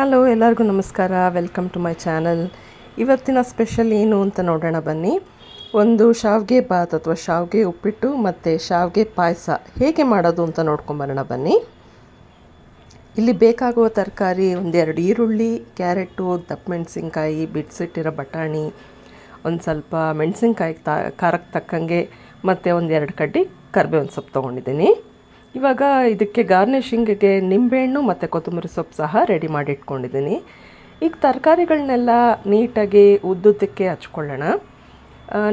Hello ಎಲ್ಲರಿಗೂ ನಮಸ್ಕಾರ. Welcome to my channel ಇವತ್ತಿನ ಸ್ಪೆಷಲ್ ಏನು ಅಂತ ನೋಡೋಣ ಬನ್ನಿ. ಒಂದು ಶಾವಿಗೆ ಭಾತ್ ಅಥವಾ ಶಾವಿಗೆ ಉಪ್ಪಿಟ್ಟು ಮತ್ತು ಶಾವಿಗೆ ಪಾಯಸ ಹೇಗೆ ಮಾಡೋದು ಅಂತ ನೋಡ್ಕೊಂಬರೋಣ ಬನ್ನಿ. ಇಲ್ಲಿ ಬೇಕಾಗುವ ತರಕಾರಿ ಒಂದೆರಡು ಈರುಳ್ಳಿ, ಕ್ಯಾರೆಟು, ದಪ್ಪ ಮೆಣಸಿನ್ಕಾಯಿ, ಬಿಡಿಸಿಟ್ಟಿರೋ ಬಟಾಣಿ, ಒಂದು ಸ್ವಲ್ಪ ಮೆಣಸಿನ್ಕಾಯಿ ತಾ ಖಾರಕ್ಕೆ ತಕ್ಕಂಗೆ ಮತ್ತು ಒಂದೆರಡು ಕಡ್ಡಿ ಕರಿಬೇವಿನ ಸೊಪ್ಪು ತೊಗೊಂಡಿದ್ದೀನಿ. ಇವಾಗ ಇದಕ್ಕೆ ಗಾರ್ನಿಷಿಂಗಿಗೆ ನಿಂಬೆಹಣ್ಣು ಮತ್ತು ಕೊತ್ತಂಬರಿ ಸೊಪ್ಪು ಸಹ ರೆಡಿ ಮಾಡಿ ಇಟ್ಕೊಂಡಿದ್ದೀನಿ ಈಗ ತರಕಾರಿಗಳನ್ನೆಲ್ಲ ನೀಟಾಗಿ ಉದ್ದುದ್ದಕ್ಕೆ ಹಚ್ಕೊಳ್ಳೋಣ.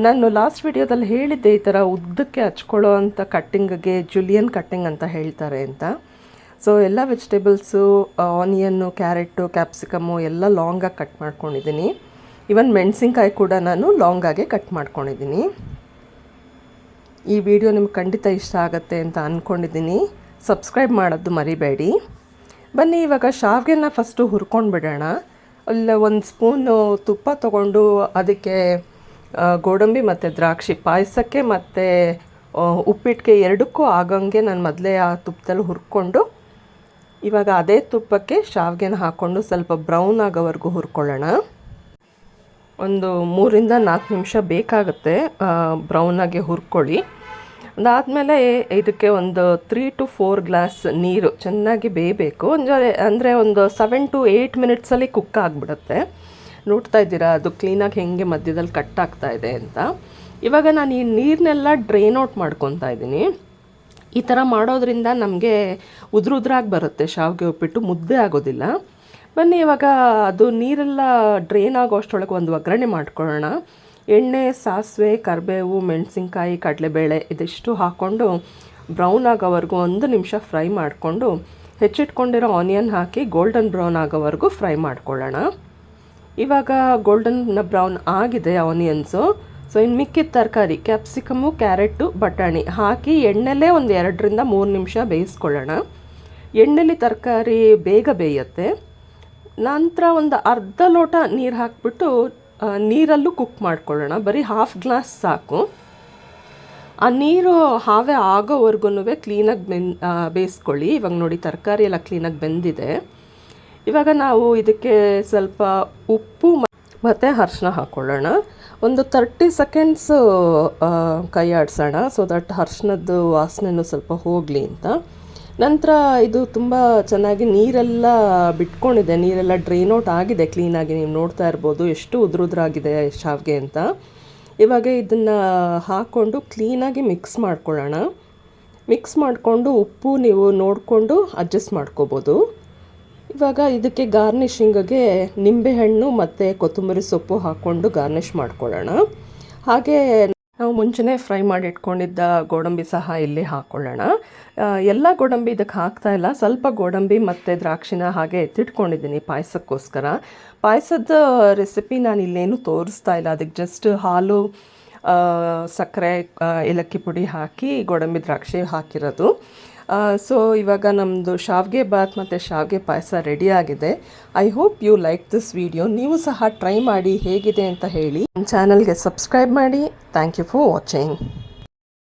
ನಾನು ಲಾಸ್ಟ್ ವಿಡಿಯೋದಲ್ಲಿ ಹೇಳಿದ್ದೆ ಈ ಥರ ಉದ್ದಕ್ಕೆ ಹಚ್ಕೊಳ್ಳೋ ಅಂಥ ಕಟ್ಟಿಂಗ್ಗೆ ಜುಲಿಯನ್ ಕಟ್ಟಿಂಗ್ ಅಂತ ಹೇಳ್ತಾರೆ ಅಂತ. ಸೊ ಎಲ್ಲ ವೆಜಿಟೇಬಲ್ಸು ಆನಿಯನ್ನು ಕ್ಯಾರೆಟು ಕ್ಯಾಪ್ಸಿಕಮ್ಮು ಎಲ್ಲ ಲಾಂಗಾಗಿ ಕಟ್ ಮಾಡ್ಕೊಂಡಿದ್ದೀನಿ. ಇವನ್ ಮೆಣಸಿನ್ಕಾಯಿ ಕೂಡ ನಾನು ಲಾಂಗಾಗೆ ಕಟ್ ಮಾಡ್ಕೊಂಡಿದ್ದೀನಿ. ಈ ವಿಡಿಯೋ ನಿಮ್ಗೆ ಖಂಡಿತ ಇಷ್ಟ ಆಗುತ್ತೆ ಅಂತ ಅಂದ್ಕೊಂಡಿದ್ದೀನಿ ಸಬ್ಸ್ಕ್ರೈಬ್ ಮಾಡೋದು ಮರಿಬೇಡಿ. ಬನ್ನಿ, ಇವಾಗ ಶಾವಿಗೆನ ಫಸ್ಟು ಹುರ್ಕೊಂಡು ಬಿಡೋಣ. ಅಲ್ಲಿ, ಒಂದು ಸ್ಪೂನು ತುಪ್ಪ ತೊಗೊಂಡು ಅದಕ್ಕೆ ಗೋಡಂಬಿ ಮತ್ತು ದ್ರಾಕ್ಷಿ ಪಾಯಸಕ್ಕೆ ಮತ್ತು ಉಪ್ಪಿಟ್ಟಿಗೆ ಎರಡಕ್ಕೂ ಆಗಂಗೆ ನಾನು ಮೊದಲೇ ಆ ತುಪ್ಪದಲ್ಲಿ ಹುರ್ಕೊಂಡು, ಇವಾಗ ಅದೇ ತುಪ್ಪಕ್ಕೆ ಶಾವಿಗೆನ ಹಾಕ್ಕೊಂಡು ಸ್ವಲ್ಪ ಬ್ರೌನ್ ಆಗೋವರೆಗೂ ಹುರ್ಕೊಳ್ಳೋಣ. ಒಂದು ಮೂರಿಂದ ನಾಲ್ಕು ನಿಮಿಷ ಬೇಕಾಗುತ್ತೆ ಬ್ರೌನಾಗಿ ಹುರ್ಕೊಳ್ಳಿ. ಅದಾದಮೇಲೆ ಇದಕ್ಕೆ ಒಂದು ತ್ರೀ ಟು ಫೋರ್ ಗ್ಲಾಸ್ ನೀರು ಚೆನ್ನಾಗಿ ಬೇಯಬೇಕು. ಅಂದರೆ ಅಂದರೆ ಒಂದು ಸೆವೆನ್ ಟು ಏಯ್ಟ್ ಮಿನಿಟ್ಸಲ್ಲಿ ಕುಕ್ ಆಗಿಬಿಡುತ್ತೆ. ನೋಡ್ತಾ ಇದ್ದೀರಾ, ಅದು ಕ್ಲೀನಾಗಿ ಹೆಂಗೆ ಮಧ್ಯದಲ್ಲಿ ಕಟ್ ಆಗ್ತಾ ಇದೆ ಅಂತ. ಇವಾಗ ನಾನು ಈ ನೀರನ್ನೆಲ್ಲ ಡ್ರೈನ್ ಔಟ್ ಮಾಡ್ಕೊತಾ ಇದ್ದೀನಿ. ಈ ಥರ ಮಾಡೋದ್ರಿಂದ ನಮಗೆ ಉದ್ರುದ್ರಾಗಿ ಬರುತ್ತೆ, ಶಾವಿಗೆ ಉಪ್ಪಿಟ್ಟು ಮುದ್ದೆ ಆಗೋದಿಲ್ಲ. ಬನ್ನಿ, ಇವಾಗ ಅದು ನೀರೆಲ್ಲ ಡ್ರೈನ್ ಆಗೋ ಅಷ್ಟರೊಳಗೆ ಒಂದು ಒಗ್ಗರಣೆ ಮಾಡ್ಕೊಳ್ಳೋಣ. ಎಣ್ಣೆ, ಸಾಸಿವೆ, ಕರಿಬೇವು, ಮೆಣಸಿನ್ಕಾಯಿ, ಕಡಲೆಬೇಳೆ ಇದಿಷ್ಟು ಹಾಕ್ಕೊಂಡು ಬ್ರೌನ್ ಆಗೋವರೆಗೂ ಒಂದು ನಿಮಿಷ ಫ್ರೈ ಮಾಡಿಕೊಂಡು, ಹೆಚ್ಚಿಟ್ಕೊಂಡಿರೋ ಆನಿಯನ್ ಹಾಕಿ ಗೋಲ್ಡನ್ ಬ್ರೌನ್ ಆಗೋವರೆಗೂ ಫ್ರೈ ಮಾಡ್ಕೊಳ್ಳೋಣ. ಇವಾಗ ಗೋಲ್ಡನ್ ಬ್ರೌನ್ ಆಗಿದೆ ಆನಿಯನ್ಸು ಸೊ ಇನ್ನು ಮಿಕ್ಕಿದ ತರಕಾರಿ ಕ್ಯಾಪ್ಸಿಕಮು ಕ್ಯಾರೆಟು ಬಟಾಣಿ ಹಾಕಿ ಎಣ್ಣೆಲೇ ಒಂದು ಎರಡರಿಂದ ಮೂರು ನಿಮಿಷ ಬೇಯಿಸ್ಕೊಳ್ಳೋಣ. ಎಣ್ಣೆಲಿ ತರಕಾರಿ ಬೇಗ ಬೇಯುತ್ತೆ. ನಂತರ ಒಂದು ಅರ್ಧ ಲೋಟ ನೀರು ಹಾಕ್ಬಿಟ್ಟು ನೀರಲ್ಲೂ ಕುಕ್ ಮಾಡ್ಕೊಳ್ಳೋಣ. ಬರೀ ಹಾಫ್ ಗ್ಲಾಸ್ ಸಾಕು. ಆ ನೀರು ಹಾವೆ ಆಗೋವರೆಗೂ ಕ್ಲೀನಾಗಿ ಬೆನ್ ಬೇಯಿಸ್ಕೊಳ್ಳಿ. ಇವಾಗ ನೋಡಿ ತರಕಾರಿ ಎಲ್ಲ ಕ್ಲೀನಾಗಿ ಬೆಂದಿದೆ. ಇವಾಗ ನಾವು ಇದಕ್ಕೆ ಸ್ವಲ್ಪ ಉಪ್ಪು ಮತ್ತು ಅರ್ಶಿನ ಹಾಕ್ಕೊಳ್ಳೋಣ ಒಂದು ತರ್ಟಿ ಸೆಕೆಂಡ್ಸು ಕೈ ಆಡಿಸೋಣ. ಸೊ ದಟ್ ಅರ್ಶಿನದ್ದು ವಾಸನೆನೂ ಸ್ವಲ್ಪ ಹೋಗಲಿ ಅಂತ. ನಂತರ ಇದು ತುಂಬ ಚೆನ್ನಾಗಿ ನೀರೆಲ್ಲ ಬಿಟ್ಕೊಂಡಿದೆ. ನೀರೆಲ್ಲ ಡ್ರೈನ್ ಔಟ್ ಆಗಿದೆ ಕ್ಲೀನಾಗಿ ನೀವು ನೋಡ್ತಾ ಇರ್ಬೋದು ಎಷ್ಟು ಉದುರುದ್ರಾಗಿದೆ ಶಾವಿಗೆ ಅಂತ. ಇವಾಗ ಇದನ್ನು ಹಾಕ್ಕೊಂಡು ಕ್ಲೀನಾಗಿ ಮಿಕ್ಸ್ ಮಾಡ್ಕೊಳ್ಳೋಣ. ಮಿಕ್ಸ್ ಮಾಡಿಕೊಂಡು ಉಪ್ಪು ನೀವು ನೋಡಿಕೊಂಡು ಅಡ್ಜಸ್ಟ್ ಮಾಡ್ಕೋಬೋದು. ಇವಾಗ ಇದಕ್ಕೆ ಗಾರ್ನಿಷಿಂಗ್ಗೆ ನಿಂಬೆಹಣ್ಣು ಮತ್ತು ಕೊತ್ತಂಬರಿ ಸೊಪ್ಪು ಹಾಕ್ಕೊಂಡು ಗಾರ್ನಿಷ್ ಮಾಡ್ಕೊಳ್ಳೋಣ. ಹಾಗೆ ಮುಂಚೆನೇ ಫ್ರೈ ಮಾಡಿ ಇಟ್ಕೊಂಡಿದ್ದ ಗೋಡಂಬಿ ಸಹ ಇಲ್ಲಿ ಹಾಕ್ಕೊಳ್ಳೋಣ ಎಲ್ಲ ಗೋಡಂಬಿ ಇದಕ್ಕೆ ಹಾಕ್ತಾ ಇಲ್ಲ. ಸ್ವಲ್ಪ ಗೋಡಂಬಿ ಮತ್ತು ದ್ರಾಕ್ಷಿನ ಹಾಗೆ ಎತ್ತಿಟ್ಕೊಂಡಿದ್ದೀನಿ ಪಾಯಸಕ್ಕೋಸ್ಕರ. ಪಾಯಸದ ರೆಸಿಪಿ ನಾನು ಇಲ್ಲೇನು ತೋರಿಸ್ತಾ ಇಲ್ಲ. ಅದಕ್ಕೆ ಜಸ್ಟ್ ಹಾಲು ಸಕ್ಕರೆ ಏಲಕ್ಕಿ ಪುಡಿ ಹಾಕಿ ಗೋಡಂಬಿ ದ್ರಾಕ್ಷಿ ಹಾಕಿರೋದು. ಸೊ ಇವಾಗ ನಮ್ಮದು ಶಾವಿಗೆ ಬಾತ್ ಮತ್ತು ಶಾವಿಗೆ ಪಾಯಸ ರೆಡಿ ಆಗಿದೆ. I hope you like this video ನೀವು ಸಹ ಟ್ರೈ ಮಾಡಿ ಹೇಗಿದೆ ಅಂತ ಹೇಳಿ. ನಮ್ಮ ಚಾನಲ್ಗೆ ಸಬ್ಸ್ಕ್ರೈಬ್ ಮಾಡಿ. Thank you for watching